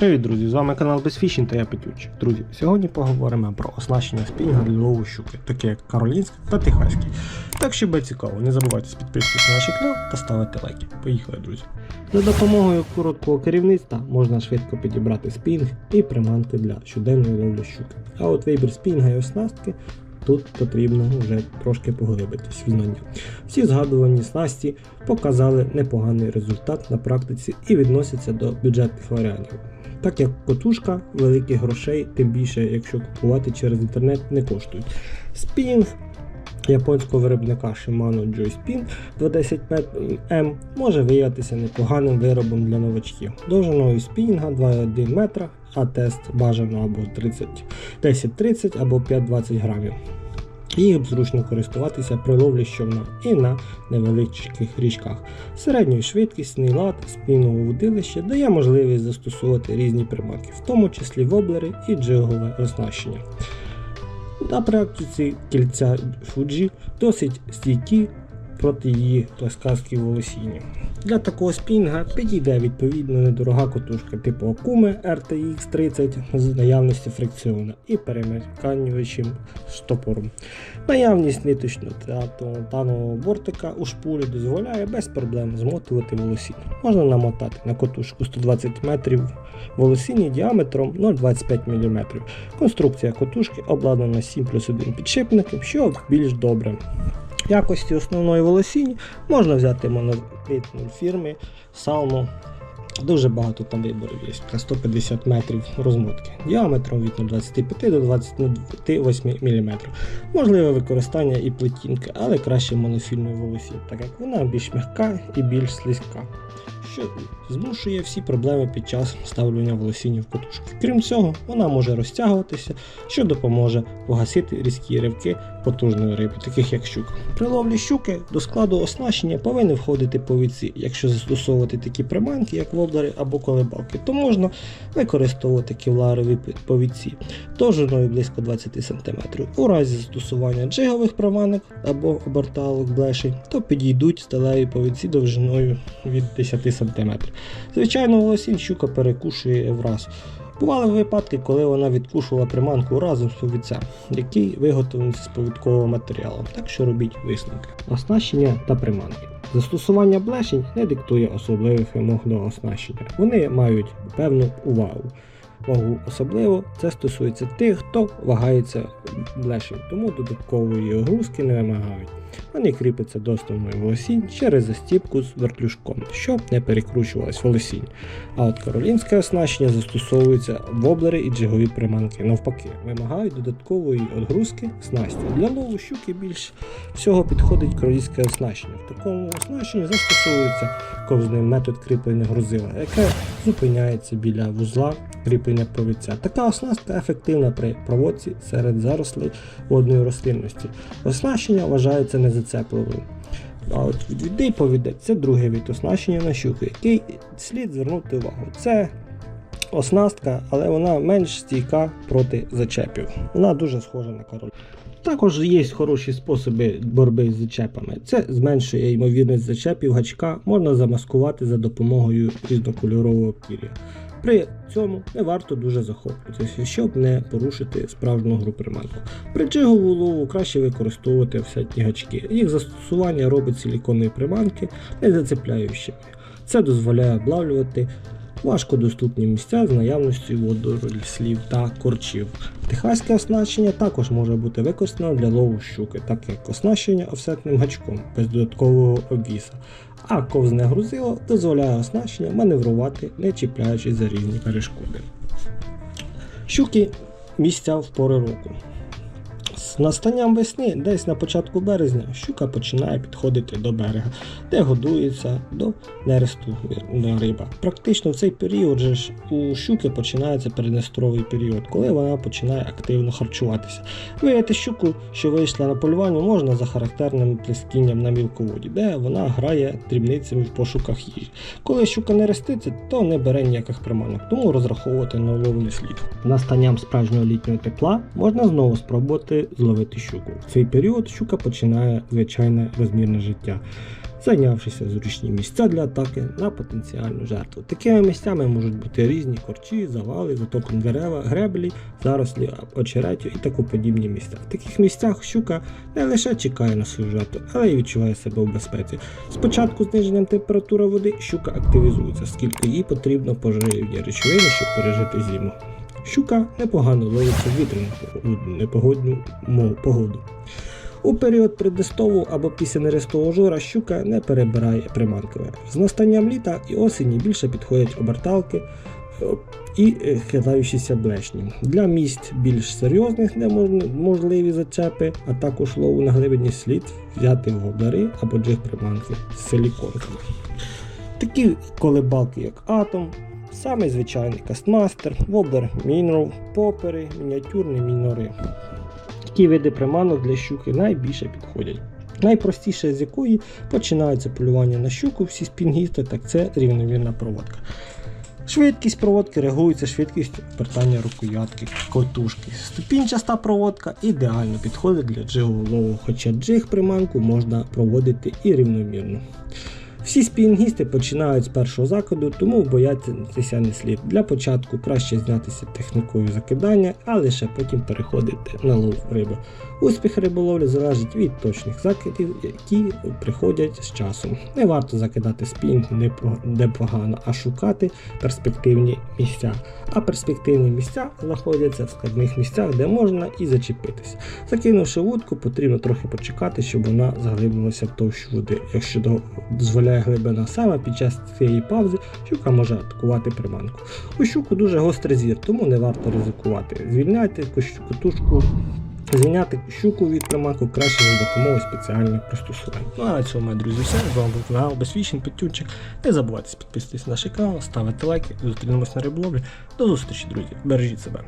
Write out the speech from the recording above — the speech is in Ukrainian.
Привіт, друзі! З вами канал Безфішін та я Петюч. Друзі, сьогодні поговоримо про оснащення спінга для лову щуки, такі як Каролінська та Техаський. Так що буде цікаво, не забувайте підписуватися на наш канал та ставити лайки. Поїхали, друзі! За допомогою короткого керівництва можна швидко підібрати спінг і приманки для щоденної ловлі щуки. А от вибір спінга і оснастки тут потрібно вже трошки поглибитись в знання. Всі згадувані снасті показали непоганий результат на практиці і відносяться до бюджетних варіантів. Так як котушка великих грошей, тим більше, якщо купувати через інтернет, не коштують. Спінг японського виробника Shimano Joyspin 210 M може виявитися непоганим виробом для новачків. Довжиною спінга 2,1 метра, а тест бажано або 30, 10-30 або 5-20 грамів. Їх зручно користуватися при ловлі щовна і на невеличких річках. Середньої швидкісний лад спільного вудилища дає можливість застосовувати різні приманки, в тому числі воблери і джигове оснащення. На практиці кільця Fuji досить стійкі проти її плескавської волосіння. Для такого спінга підійде відповідно недорога котушка типу Окуми RTX 30 з наявністю фрикціона і перемиканюючим штопором. Наявність ниточного танового бортика у шпулі дозволяє без проблем змотувати волосіння. Можна намотати на котушку 120 метрів волосіння діаметром 0,25 мм. Конструкція котушки обладнана 7 плюс 1 підшипником, що більш добре. Якості основної волосіння можна взяти монолітну фірми Salmo. Дуже багато там виборів є на 150 метрів розмотки діаметром від 25 до 28 мм. Можливе використання і плетінки, але краще монофільної волосі, так як вона більш м'яка і більш слизька, що змушує всі проблеми під час ставлення волосіння в котушки. Крім цього, вона може розтягуватися, що допоможе погасити різкі ривки потужної риби, таких як щука. При ловлі щуки до складу оснащення повинні входити повідці. Якщо застосовувати такі приманки, як воблери або колебалки, то можна використовувати кевларові повідці довжиною близько 20 см. У разі застосування джигових приманок або оберталок блешень, то підійдуть сталеві повідці довжиною від 10 см. Звичайно, волосінь щука перекушує враз. Бували випадки, коли вона відкушувала приманку разом з повідцем, який виготовлений з повідкового матеріалу, так що робіть висновки. Оснащення та приманки. Застосування блешень не диктує особливих вимог до оснащення. Вони мають певну увагу. Вагу особливо це стосується тих, хто вагається блешень, тому додаткової огрузки не вимагають. Вони кріпляться до основної волосінь через застіпку з вертлюжком, щоб не перекручувалась волосінь. А от каролінське оснащення застосовується воблери і джигові приманки. Навпаки, вимагають додаткової отгрузки снасті. Для лову щуки більш всього підходить каролінське оснащення. В такому оснащенні застосовується ковзний метод кріплення грузила, яке зупиняється біля вузла кріплення повіця. Така оснастка ефективна при проводці серед зарослей водної рослинності. Оснащення вважається незацепливим. А от відвідний повідець це другий вид оснащення на щуки, який слід звернути увагу. Це оснастка, але вона менш стійка проти зачепів. Вона дуже схожа на король. Також є хороші способи боротьби з зачепами. Це зменшує ймовірність зачепів гачка, можна замаскувати за допомогою різнокольорового пір'я. При цьому не варто дуже захоплюватися, щоб не порушити справжню гру приманку. При джигову лову краще використовувати всякі гачки. Їх застосування робить силіконові приманки не зацепляючими. Це дозволяє облавлювати важкодоступні місця з наявністю водорослів та корчів. Техаське оснащення також може бути використано для лову щуки, так як оснащення офсетним гачком без додаткового обвіса. А ковзне грузило дозволяє оснащення маневрувати, не чіпляючись за різні перешкоди. Щуки місця в пори року. З настанням весни, десь на початку березня, щука починає підходити до берега, де годується до нересту риба. Практично в цей період же ж у щуки починається переднестровий період, коли вона починає активно харчуватися. Виявити щуку, що вийшла на полювання, можна за характерним плескінням на мілководі, де вона грає дрібницями в пошуках їжі. Коли щука не реститься, то не бере ніяких приманок, тому розраховувати на лов не слід. Настанням справжнього літнього тепла можна знову спробувати зловити щуку. В цей період щука починає звичайне розмірне життя. зайнявшися зручні місця для атаки на потенціальну жертву. Такими місцями можуть бути різні корчі, завали, затоплені дерева, греблі, зарослі, очеретю і таку подібні місця. В таких місцях щука не лише чекає на свою жертву, але й відчуває себе в безпеці. Спочатку зниженням температури води щука активізується, оскільки їй потрібно поживні речовини, щоб пережити зиму. Щука непогано ловиться в вітряну непогодну погоду. У період преднестову або після нерестового жора щука не перебирає приманкове. З настанням літа і осені більше підходять оберталки е, і е, хитаючіся блешні. Для місць більш серйозних, можна- зачепи, а також лову на глибині слід взяти воблери або джиг приманки з силіконками. Такі колебалки, як Атом, самий звичайний кастмастер, воблер мінров, попери, мініатюрні мінори. Такі види приманок для щуки найбільше підходять. Найпростіше з якої починається полювання на щуку, всі спінгісти, так це рівномірна проводка. Швидкість проводки регулюється швидкістю обертання рукоятки котушки. Ступінчаста проводка ідеально підходить для джигового лову, хоча джиг приманку можна проводити і рівномірно. Всі спінгісти починають з першого закиду, тому боятися не слід. Для початку краще знятися технікою закидання, а лише потім переходити на лов риби. Успіх риболовлі залежить від точних закидів, які приходять з часом. Не варто закидати спінг непогано, а шукати перспективні місця. А перспективні місця знаходяться в складних місцях, де можна і зачепитися. Закинувши вудку, потрібно трохи почекати, щоб вона заглибилася в товщу води. Якщо до- дозволяє глибина саме під час цієї паузи, щука може атакувати приманку. У щуку дуже гострий зір, тому не варто ризикувати. Звільняйте котушку. Звільняти щуку від приманку краще за допомогою спеціальних пристосувань. Ну а на цьому, мої друзі, все. З вами був канал Безвічний Петюнчик. Не забувайте підписуватись на наш канал, ставити лайки. Зустрінемось на риболовлі. До зустрічі, друзі. Бережіть себе.